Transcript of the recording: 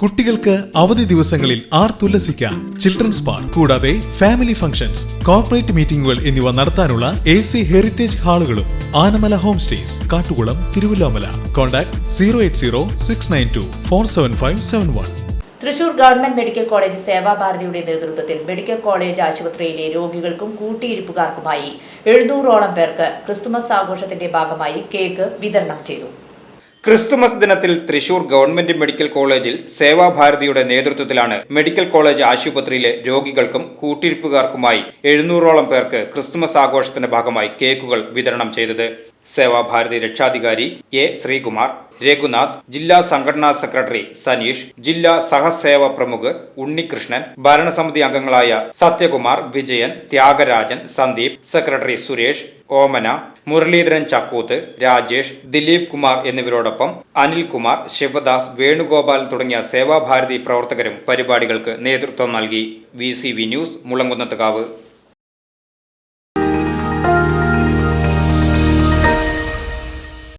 കുട്ടികൾക്ക് അവധി ദിവസങ്ങളിൽ ആർ തുല്ലസിക്കാം. ചിൽഡ്രൻസ് പാർക്ക് കൂടാതെ ഫാമിലി ഫംഗ്ഷൻസ് കോർപ്പറേറ്റ് മീറ്റിംഗുകൾ എന്നിവ നടത്താനുള്ള A C heritage ഹാളുകളും Anamala home stays Kattukulam Thiruvallomala. Contact zero eight zero six nine two four seven five seven one Thrissur government medical college സേവാഭാരതിയുടെ നേതൃത്വത്തിൽ മെഡിക്കൽ കോളേജ് ആശുപത്രിയിലെ രോഗികൾക്കും കൂട്ടിയിരിപ്പുകാർക്കുമായി എഴുന്നൂറോളം പേർക്ക് Christmas ആഘോഷത്തിന്റെ ഭാഗമായി കേക്ക് വിതരണം ചെയ്തു. ക്രിസ്തുമസ് ദിനത്തിൽ തൃശൂർ ഗവൺമെന്റ് മെഡിക്കൽ കോളേജിൽ സേവാഭാരതിയുടെ നേതൃത്വത്തിലാണ് മെഡിക്കൽ കോളേജ് ആശുപത്രിയിലെ രോഗികൾക്കും കൂട്ടിരിപ്പുകാർക്കുമായി എഴുന്നൂറോളം പേർക്ക് ക്രിസ്തുമസ് ആഘോഷത്തിന്റെ ഭാഗമായി കേക്കുകൾ വിതരണം ചെയ്തത്. സേവാഭാരതി രക്ഷാധികാരി എ ശ്രീകുമാർ രഘുനാഥ് ജില്ലാ സംഘടനാ സെക്രട്ടറി സനീഷ് ജില്ലാ സഹസേവ പ്രമുഖ് ഉണ്ണികൃഷ്ണൻ ഭരണസമിതി അംഗങ്ങളായ സത്യകുമാർ വിജയൻ ത്യാഗരാജൻ സന്ദീപ് സെക്രട്ടറി സുരേഷ് ഓമന മുരളീധരൻ ചക്കൂത്ത് രാജേഷ് ദിലീപ് കുമാർ എന്നിവരോടൊപ്പം അനിൽകുമാർ ശിവദാസ് വേണുഗോപാൽ തുടങ്ങിയ സേവാഭാരതി പ്രവർത്തകരും പരിപാടികൾക്ക് നേതൃത്വം നൽകി. V news Mulankunnathukavu.